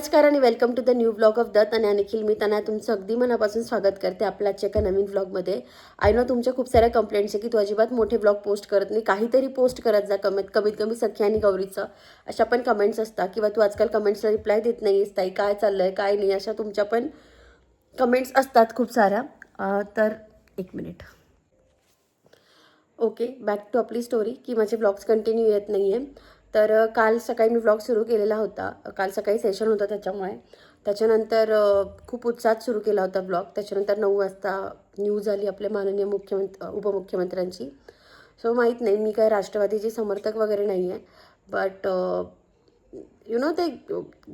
नमस्कार आणि welcome to the new blog of Datt आणि अनिखिल मी त्यांना तुमचं अगदी मनापासून स्वागत करते आपल्या आजच्या एका नवीन ब्लॉगमध्ये आय नो तुमच्या खूप साऱ्या कंप्लेंट्स आहे की तू अजिबात मोठे ब्लॉग पोस्ट करत नाही. काहीतरी पोस्ट करत जा कमीत कमीत कमी सख्या आणि गौरीचं. अशा पण कमेंट्स असतात किंवा तू आजकाल कमेंट्सला रिप्लाय देत नाही आहेस ताई काय चाललं आहे काय नाही अशा तुमच्या पण कमेंट्स असतात खूप साऱ्या. तर एक मिनिट ओके बॅक टू आपली स्टोरी की माझे ब्लॉग्स कंटिन्यू येत नाही आहे तर काल सकाळी मी ब्लॉग सुरू केलेला होता. काल सकाळी सेशन होतं त्याच्यामुळे. त्याच्यानंतर खूप उत्साहात सुरू केला होता ब्लॉग त्याच्यानंतर नऊ वाजता न्यूज आली आपल्या माननीय मुख्यमंत्री उपमुख्यमंत्र्यांची. सो माहीत नाही मी काय राष्ट्रवादीचे समर्थक वगैरे नाही आहे बट यु नो ते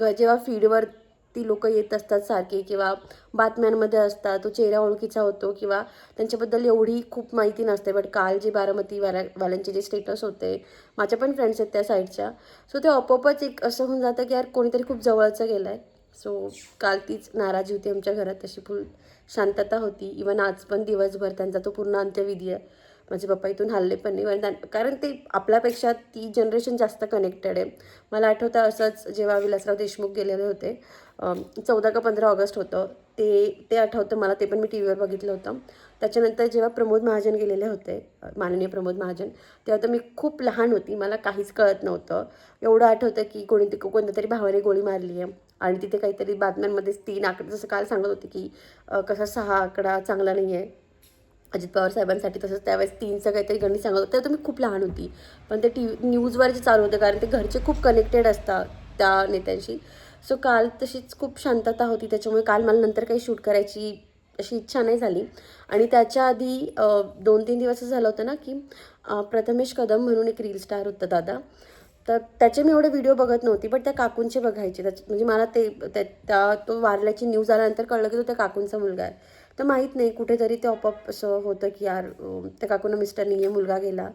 ग जेव्हा फीडवर ती लोकं येत असतात सारखी किंवा बातम्यांमध्ये असतात तो चेहरा ओळखीचा होतो किंवा त्यांच्याबद्दल एवढी खूप माहिती नसते. बट काल जे बारामती वाल्या वाल्यांचे जे स्टेटस होते माझ्या पण फ्रेंड्स आहेत त्या साईडच्या सो ते आपोआपच एक असं होऊन जातं की यार कोणीतरी खूप जवळचं गेलं आहे सो काल तीच नाराजी होती आमच्या घरात तशी फुल शांतता होती. इवन आज पण दिवसभर त्यांचा तो पूर्ण अंत्यविधी आहे. माझे पप्पा इथून हल्ले पण नाही कारण- कारण ते आपल्यापेक्षा ती जनरेशन जास्त कनेक्टेड आहे. मला आठवतं असंच जेव्हा विलासराव देशमुख गेलेले होते चौदा का पंधरा ऑगस्ट होतं ते ते आठवतं मला ते पण मी टी व्हीवर बघितलं होतं. त्याच्यानंतर जेव्हा प्रमोद महाजन गेलेले होते माननीय प्रमोद महाजन तेव्हा तर मी खूप लहान होती मला काहीच कळत नव्हतं. एवढं आठवतं की कोणी कोणत्या तरी भावाने गोळी मारली आहे. आणि तिथे काहीतरी बातम्यांमध्येच तीन आकडे जसं काल सांगत होते की कसा सहा आकडा चांगला नाही आहे अजित पवार साहेबांसाठी तसंच त्यावेळेस तीनचं काहीतरी गणित सांगत होतं. तेव्हा तर मी खूप लहान होती. पण ते टी व्ही न्यूजवर जे चालू होतं कारण ते घरचे खूप कनेक्टेड असतात त्या नेत्यांशी. सो काल तशीच खूप शांतता होती. त्याच्यामुळे काल मला नंतर काही शूट करायची अशी इच्छा नाही झाली. आणि त्याच्या आधी दोन तीन दिवस असं झालं होतं ना की प्रथमेश कदम म्हणून एक रील स्टार होतं दादा. तर त्याचे मी एवढे व्हिडिओ बघत नव्हती बट त्या काकूंचे बघायचे. त्याचे म्हणजे मला ते त्या त्या- तो वारल्याची न्यूज आल्यानंतर कळलं की तो त्या काकूंचा मुलगा आहे. तर माहीत नाही कुठेतरी ते आपोआप असं होतं की यार त्या काकूंना मिस्टर नाही आहे मुलगा गेला.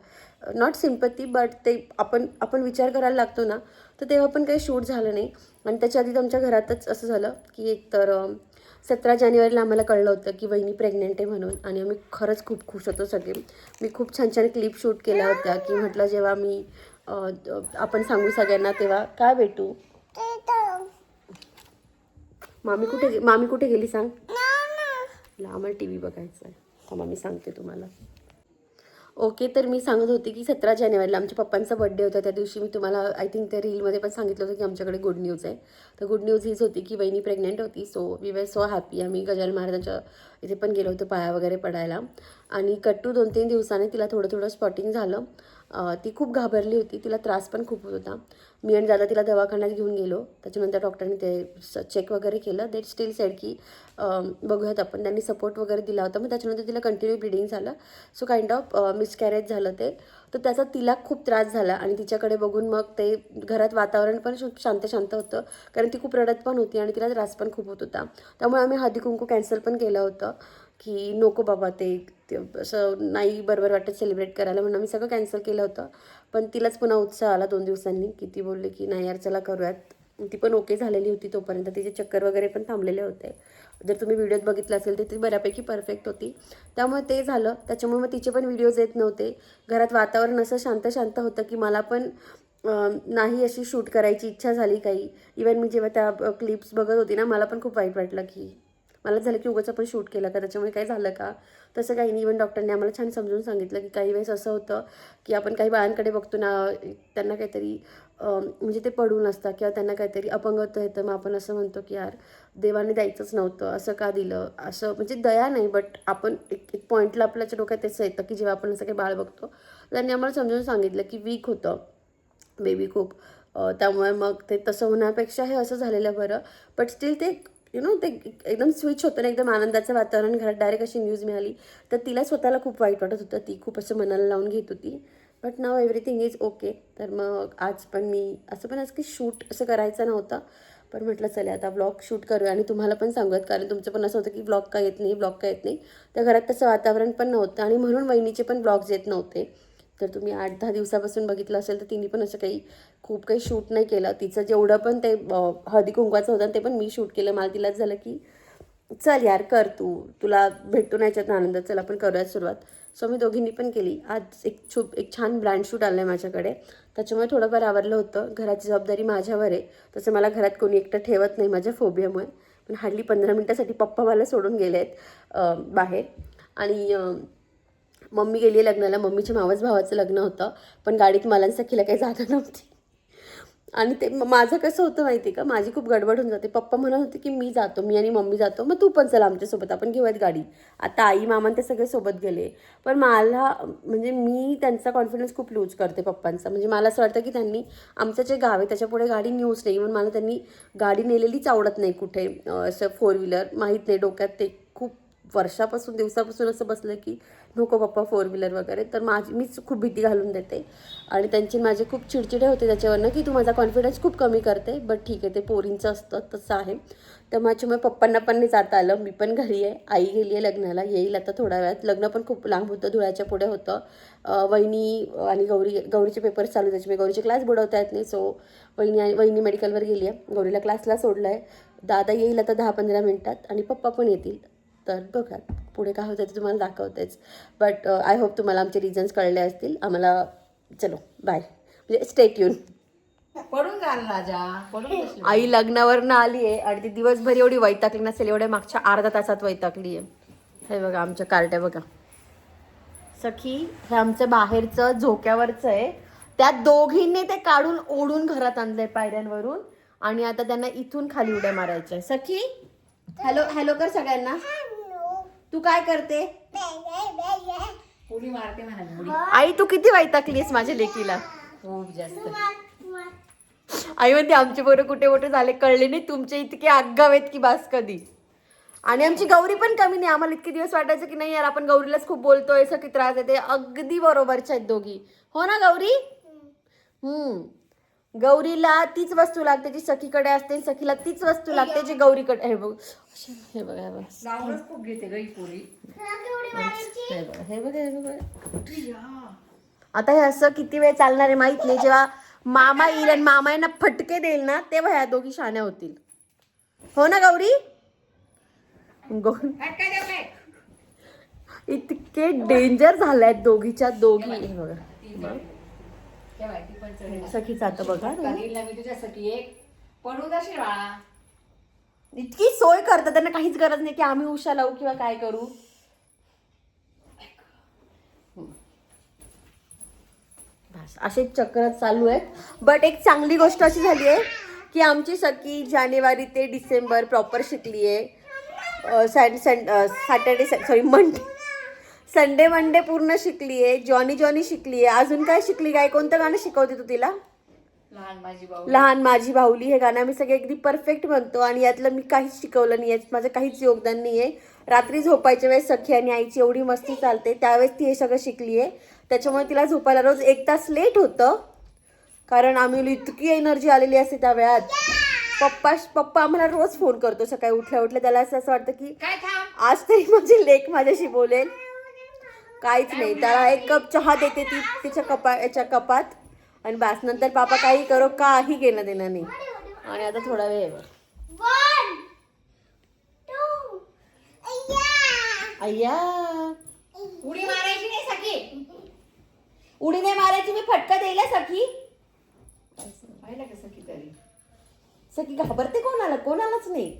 नॉट सिम्पती बट ते आपण आपण विचार करायला लागतो ना तर तेव्हा पण काही शूट झालं नाही. आणि त्याच्या आधी तर आमच्या घरातच असं झालं की एक तर सतरा जानेवारीला आम्हाला कळलं होतं की वहिनी प्रेग्नेंट आहे म्हणून. आणि आम्ही खरंच खूप खुश होतो सगळे. मी खूप छान छान क्लिप शूट केल्या होत्या की म्हटलं जेव्हा मी आपण सांगू सगळ्यांना तेव्हा काय भेटू मामी कुठे मामी कुठे गेली सांग. म्हटलं आम्हाला टी व्ही बघायचा आहे. थांबा मी सांगते तुम्हाला. ओके तर मी सांगत होते की सतरा जानेवारीला आमच्या पप्पांचा बड्डे होता. त्या दिवशी मी तुम्हाला आय थिंक त्या रीलमध्ये पण सांगितलं होतं की आमच्याकडे गुड न्यूज आहे. तर गुड न्यूज हीच होती की वहिनी प्रेग्नेंट होती. So we were so happy आम्ही गजानन महाराजांच्या इथे पण गेलो होतो पाया वगैरे पडायला. आणि कट्टू दोन तीन दिवसाने तिला थोडं थोडं स्पॉटिंग झालं. ती खूप घाबरली होती. तिला त्रास पण खूप होत होता. मी आणि दादा तिला दवाखान्यात घेऊन गेलो. त्याच्यानंतर डॉक्टरने ते चेक वगैरे केलं. देट स्टील सेड की बघूयात आपण. त्यांनी सपोर्ट वगैरे दिला होता. मग त्याच्यानंतर तिला कंटिन्यू ब्लिडिंग झालं. सो काइंड ऑफ मिसकॅरेज झालं ते. तर त्याचा तिला खूप त्रास झाला. आणि तिच्याकडे बघून मग ते घरात वातावरण पण शांत शांत होतं. कारण ती खूप रडत पण होती आणि तिला त्रास पण खूप होत होता. त्यामुळे आम्ही हळदी कुंकू कॅन्सल पण केलं होतं. की नको बाबा ते ते असं नाही बरोबर वाटत सेलिब्रेट करायला म्हणून आम्ही सगळं कॅन्सल केलं होतं. पण तिलाच पुन्हा उत्साह आला दोन दिवसांनी की ती बोलली की नाही यार चला करूयात. ती पण ओके झालेली होती तोपर्यंत. तिचे चक्कर वगैरे पण थांबलेले होते. जर तुम्ही व्हिडिओत बघितलं असेल तर ती बऱ्यापैकी परफेक्ट होती. त्यामुळे ते झालं. त्याच्यामुळे मग तिचे पण व्हिडिओज येत नव्हते. घरात वातावरण असं शांत शांत होतं की मला पण नाही अशी शूट करायची इच्छा झाली काही. इवन मी जेव्हा त्या क्लिप्स बघत होती ना मला पण खूप वाईट वाटलं की मला झालं की उगाच आपण शूट केलं का? त्याच्यामुळे काय झालं का? तसं काही नाही. इवन डॉक्टरने आम्हाला छान समजून सांगितलं की काही वेळेस असं होतं की आपण काही बाळांकडे बघतो ना त्यांना काहीतरी म्हणजे ते पडून असतात किंवा त्यांना काहीतरी अपंगत्व येतं. मग आपण असं म्हणतो की यार देवाने द्यायचंच नव्हतं. असं का दिलं? असं म्हणजे दया नाही बट आपण एक एक पॉईंटला आपल्याच्या डोक्यात तेच येतं की जेव्हा आपण असं काही बाळ बघतो त्यांनी आम्हाला समजून सांगितलं की वीक होतं. बेबी खूप. त्यामुळे मग ते तसं होण्यापेक्षा हे असं झालेलं बरं. बट स्टील ते यु नो ते एकदम स्विच होतं ना एकदम आनंदाचं वातावरण घरात डायरेक्ट अशी न्यूज मिळाली. तर तिला स्वतःला खूप वाईट वाटत होतं. ती खूप असं मनाला लावून घेत होती. But now everything is okay तर मग आज पण मी असं पण आज की शूट असं करायचं नव्हतं. पण म्हटलं चला आता ब्लॉग शूट करूया. आणि तुम्हाला पण सांगत कारण तुमचं पण असं होतं की ब्लॉग का येत नाही ब्लॉग का येत नाही. त्या घरात तसं वातावरण पण नव्हतं. आणि म्हणून वहिनीचे पण ब्लॉग्स येत नव्हते. तर तुम्ही आठ दहा दिवसापासून बघितलं असेल तर तिने पण असं काही खूप काही शूट नाही केलं. तिचं जेवढं पण ते हळदी कुंकवाचं होतं ते पण मी शूट केलं. मला तिलाच झालं की चल यार कर तू. तुला भेटून याच्यात आनंद. चल आपण करूयात सुरुवात. सो मी दोघींनी पण केली. आज एक छूप एक छान ब्रँड शूट आलं आहे माझ्याकडे. त्याच्यामुळे थोडंफार आवरलं होतं. घराची जबाबदारी माझ्यावर आहे. तसं मला घरात कोणी एकटं ठेवत नाही माझ्या फोबियामुळे पण हार्डली पंधरा मिनटासाठी पप्पा मला सोडून गेले आहेत बाहेर. आणि मम्मी गेली लग्नाला. मम्मीच्या मावस भावाचं लग्न होतं पण गाडीत मला सखीला काही जागा नव्हती. आणि ते माझं कसं होतं माहिती का? माझी खूप गडबड होऊन जाते. पप्पा म्हणत होते की मी जातो मी आणि मम्मी जातो मग तू पण चला आमच्यासोबत आपण घेऊयात गाडी. आता आई मामा ते सगळे सोबत गेले. पण मला म्हणजे मी त्यांचा कॉन्फिडन्स खूप लूज करते पप्पांचा. म्हणजे मला असं वाटतं की त्यांनी आमचं जे गाव आहे त्याच्यापुढे गाडी न्यूज नाही. म्हणून मला त्यांनी गाडी नेलेलीच आवडत नाही कुठे. असं फोर व्हीलर माहीत नाही डोक्यात ते वर्षापासून दिवसापासून असं बसलं की नको पप्पा फोर व्हीलर वगैरे. तर माझी मीच खूप भीती घालून देते. आणि त्यांचे माझे खूप चिडचिडे होते त्याच्यावरनं की तू माझा कॉन्फिडन्स खूप कमी करते. बट ठीक आहे ते पोरींचं असतं तसं आहे. तर माझ्यामुळे पप्पांना पण नाही जाता आलं. मी पण घरी आहे. आई गेली आहे लग्नाला. येईल आता थोड्या वेळात. लग्न पण खूप लांब होतं धुळ्याच्या पुढे होतं. वहिनी आणि गौरी गौरीचे पेपर चालू त्याच्यामुळे गौरीचे क्लास बुडवता येत नाही. सो वहिनी आणि वहिनी मेडिकलवर गेली आहे. गौरीला क्लासला सोडलं आहे दादा येईल आता दहा पंधरा मिनटात आणि पप्पा पण येतील. तर बघा पुढे काय होतं ते तुम्हाला दाखवतेच. बट आय होप तुम्हाला आमचे रिझन्स कळले असतील. आम्हाला चलो बाय म्हणजे स्टेट येऊन पडून जाल राजा पडून बसली. आई लग्नावरनं आली आहे आणि ती दिवसभर एवढी वैतागली नसेल एवढ्या मागच्या अर्धा तासात वैतागली आहे. हे बघा आमच्या कार्ट्या बघा. सखी हे आमचं बाहेरचं झोक्यावरचं आहे. त्या दोघींनी ते काढून ओढून घरात आणलंय पायऱ्यांवरून. आणि आता त्यांना इथून खाली उड्या मारायच्या. सखी हॅलो हॅलो कर सगळ्यांना. तू काय करते? उडी मारते म्हणा उडी. आई तू किती वैतागलीस माझ्या लेकीला? खूप जास्त. आई म्हणते आमचे पोरं कुठे कुठे झाले कळले नाही तुमचे इतके आगाव आहेत की बास कधी. आणि आमची गौरी पण कमी नाही आम्हाला इतके दिवस वाटायचं की नाही यार आपण गौरीलाच खूप बोलतोय सगळी त्रास देते अगदी बरोबरच्या आहेत दोघी. हो ना गौरी? हम्म. गौरीला तीच वस्तू लागते जी सखीकडे असते सखीला तीच वस्तू लागते जी गौरीकडे. हे बघ. हे बघा हे खूप घेते गई पोरी. हे बघा हे बघा हे बघा. आता हे असं किती वेळ चालणार आहे माहीत नाही. जेव्हा मामा येईल आणि मामा यांना फटके देईल ना तेव्हा ह्या दोघी शाण्या होतील. हो ना गौरी? इतके डेंजर झाल्यात दोघीच्या दोघी. हे बघा. पण चढेल. सखीच आता बघा करील मी तुझ्यासाठी एक पडू जाशील बाळा इतकी सोय करतात त्यांना काहीच गरज नाही की आम्ही उशा लावू किंवा काय करू. बस असे चक्र चालू आहेत. बट एक चांगली गोष्ट अशी झाली आहे की आमची सखी जानेवारी ते डिसेंबर प्रॉपर शिकली आहे Saturday sorry Monday. Sunday Monday पूर्ण शिकली आहे जॉनी जॉनी शिकली आहे अजून काय शिकली काय कोणतं गाणं शिकवते तू तिला? लहान माझी भाऊ लहान माझी बाहुली. हे गाणं आम्ही सगळे अगदी परफेक्ट म्हणतो आणि यातलं मी काहीच शिकवलं नाही यात माझं काहीच योगदान नाही आहे रात्री झोपायच्या वेळेस सखी आणि आईची एवढी मस्ती चालते. त्यावेळेस ती हे सगळं शिकली आहे त्याच्यामुळे तिला झोपायला रोज एक तास लेट होतं. कारण आम्ही इतकी एनर्जी आलेली असते त्या वेळात. पप्पा पप्पा आम्हाला रोज फोन करतो सकाळी उठल्या उठल्या. त्याला असं असं वाटतं की आज तरी माझी लेख माझ्याशी बोलेल. काहीच नाही. त्याला एक कप चहा देते ती तिच्या कपा याच्या कपात. आणि बास नंतर पापा काही करो काही घेणं देणं नाही. आणि आता थोडा वेळ. अय्या. उडी मारायची नाही सखी. उडी नाही मारायची मी फटका द्यायला सखी. पाहिलं का सखी तरी? सखी घाबरते कोणाला? कोणालाच नाही.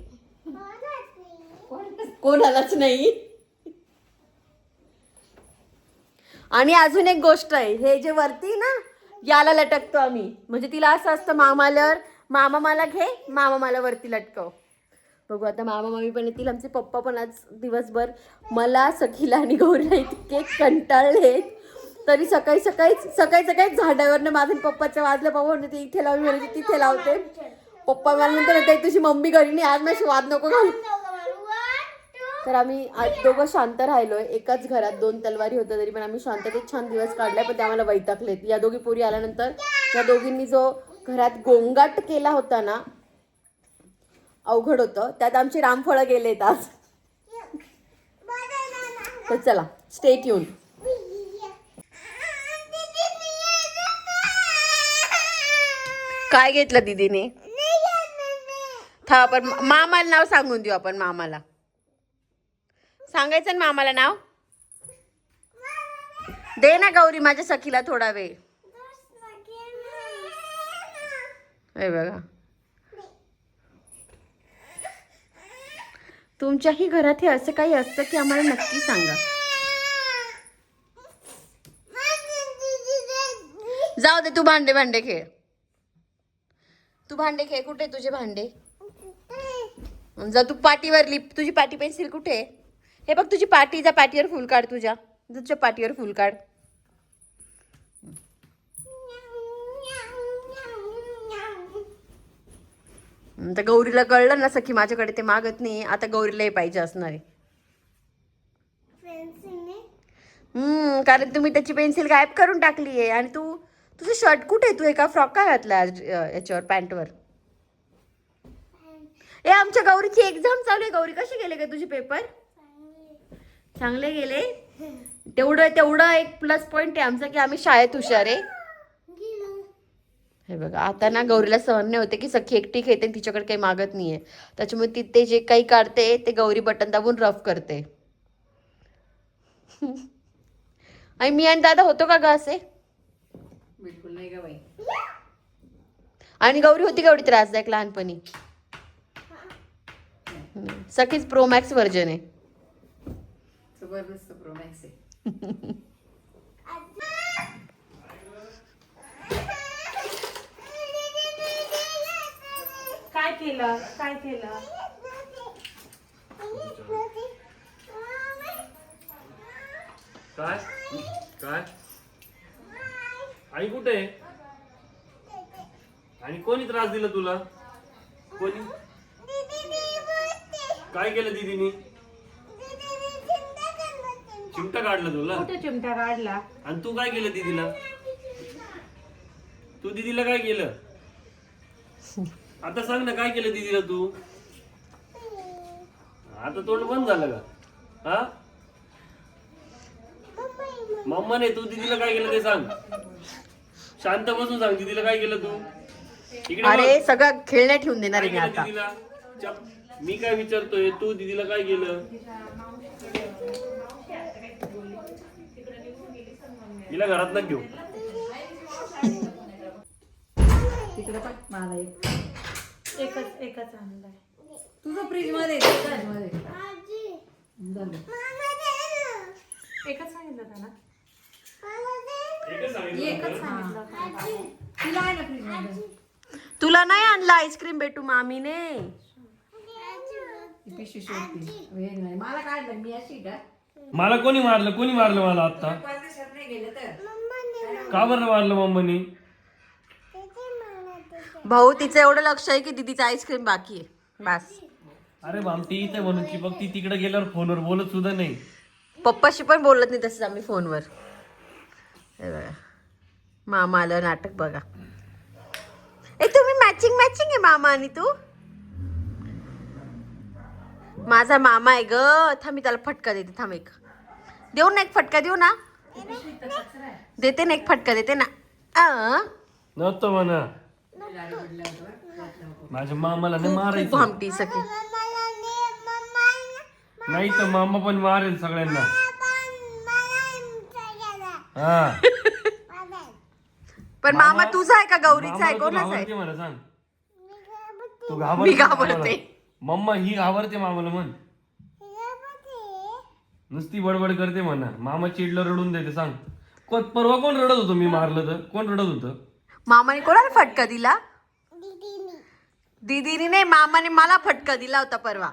कोण कोणालाच नाही. आणि अजून एक गोष्ट आहे हे जे वरती ना याला लटकतो आम्ही. म्हणजे तिला असं असतं मामाल्यावर मामा मला घे मामा मला वरती लटकव. बघू आता मामा मामी पण येतील आमचे पप्पा पण आज दिवसभर मला सखीला आणि गौरीला इतके कंटाळले तरी सकाळी सकाळी सकाळी सकाळी झाडावरनं माझे पप्पाच्या वाजल्या पप्पा म्हणते इथे लावून म्हणजे तिथे लावते. पप्पा मला म्हणतो म्हणते, तुझी मम्मी घरी नाही आज माझी वाद नको घालू. तर आम्ही आज दोघं शांत राहिलोय. एकाच घरात दोन तलवारी होत्या तरी पण आम्ही शांततेत छान दिवस काढलाय पण ते आम्हाला वैतागलेत. या दोघी पोरी आल्यानंतर या दोघींनी जो घरात गोंगाट केला होता ना अवघड होतं. त्यात आमची रामफळं गेलेत आज. तर चला स्टेट येऊन. काय घेतलं दीदीने? था आपण मामाला नाव सांगून देऊ आपण मामाला. सांगायचं ना मामाला नाव? दे ना गौरी माझ्या सखीला थोडा वेळ. हे बघा. तुमच्याही घरात हे असं काही असतं की आम्हाला नक्की सांगा. जाऊ दे तू भांडे भांडे खेळ. तू भांडे खेळ. कुठे तुझे भांडे? जा तू पाटीवर लिप. तुझी पाटी पेन्सिल कुठे आहे? हे बघ तुझी पाटी जा पाटीवर फुल काढ तुझ्या. तुझ्या पाटीवर फुल काढ. तर गौरीला कळलं ना की माझ्याकडे ते मागत नाही आता गौरीलाही पाहिजे असणार आहे. हम्म कारण तुम्ही त्याची पेन्सिल गायब करून टाकली आहे आणि तू तुझं शर्ट कुठे आहे? तू एका फ्रॉक का घातला आज, याच्यावर पॅन्टवर. ए आमच्या गौरीची एक्झाम चालू आहे. गौरी कसे गेले का तुझे पेपर चांगले गेले. तेवढं तेवढं एक प्लस पॉइंट आहे आमचा की आम्ही शाळेत हुशार आहे. हे बघा आता ना गौरीला सहन नाही होते की सखी एकटी खेळते आणि तिच्याकडे काही मागत नाहीये. त्याच्यामुळे ती ते जे काही काढते ते गौरी बटन दाबून रफ करते. आणि मी आणि दादा होतो का ग असे? बिलकुल नाही का बाई. आणि गौरी होती गौरी त्रासदायक लहानपणी. सखीच प्रो मॅक्स व्हर्जन आहे. जबरदस्त प्रोमॅक्स आहे काय केलं? काय केलं? काय? काय? आई कुठे? आहे आणि कोणी त्रास दिला तुला? कोणी? काय केलं दीदीनी? चिमटा काढला तुला? कुठे चिमटा काढला? आणि तू काय केलं दीदीला? तू दीदीला काय केलं? आता सांग ना काय केलं दीदीला तू? आता तोंड बंद झालं का? हा? मम्माने तू दीदीला काय केलं ते सांग. शांत बसून सांग दीदीला काय केलं तू? इकडे बघ. अरे सगळं खेळण्या ठेवून देणार काय आहे मी केलं आता. दीदीला? चप. मी काय विचारतोय तू दीदीला काय केलं? हिला घरात ना घेऊ. तिकडे पण मला एक. एकच एकच आणलाय. तुझं फ्रीजमध्ये आहे, फ्रीजमध्ये झालं. एकच सांगितलं ना? एकच सांगितलं एकच होतं. सांगितलं होतं. तिला आहे ना फ्रीजमध्ये तुला नाही आणला आईस्क्रीम भेटू मामीने. ती पिशवी शोधती वेग नाही. मला काढलं मी अशी का? मला कोणी मारलं? कोणी मारलं मला आता परदेशात नाही गेलं तर. का बरं मारलं मम्मीनी? भाऊ तिचं एवढं लक्ष आहे की दीदीचं आईस्क्रीम बाकी आहे. बस. अरे भामटी इथे म्हणून की बघ ती तिकडे गेल्यावर फोनवर बोलत सुद्धा नाही. पप्पाशी पण बोलत नाही तसंच आम्ही फोनवर. हे बघा. मामा आलं नाटक बघा. ए तुम्ही मॅचिंग मॅचिंग आहे मामा आणि तू? माझा मामा आहे ग. थांब मी त्याला फटका देते. थांब एक. देऊ ना एक फटका देऊ ना. देते ना एक फटका देते ना. नव्हतं म्हणा. माझ्या मामाला नाही खूप मारायचं. भामटी सखी नाही तर मामा पण मारेल सगळ्यांना. हा. पण मामा तुझा आहे का गौरीचा आहे? कोणाचा आहे? घाबरते सांग. तू मी घाबरते घाबरते. मम्मा ही घाबरते मामाला म्हण. नुसती बडबड करते म्हणा. मामा चिडलं रडून देते सांग. को- परवा कोण रडत होतं? मी मारलं तर. कोण रडत होतं? मामाने कोणाला फटका दिला? दीदीने. नाही मामाने मला फटका दिला होता परवा.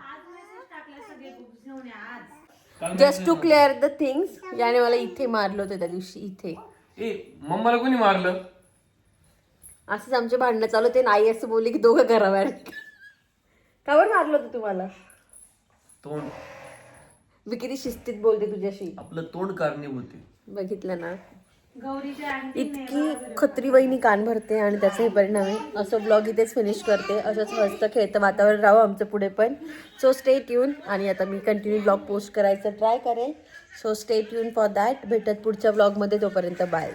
Just to clear the things याने मला इथे मारलं होतं त्या दिवशी इथे. ए मम्माला कोणी मारलं? असंच आमचे भांडणं चालू होते आई असं बोलली की दोघं घराबाहेर बरं मारलं होतं तुम्हाला? तोंड. मी किती शिस्तीत बोलते तुझ्याशी. आपलं तोंड कारणीभूत आहे. बघितलं ना. इतकी खत्री वहिनी कान भरते आणि त्याचा हे परिणाम आहे. असं ब्लॉग इथेच फिनिश करते. असंच हसतं खेळतं वातावरण राहू आमचं पुढे पण. सो स्टे ट्यून आणि आता मी कंटिन्यू ब्लॉग पोस्ट करायचं ट्राय करेन. So stay tuned for that भेटत पुढच्या ब्लॉगमध्ये तोपर्यंत बाय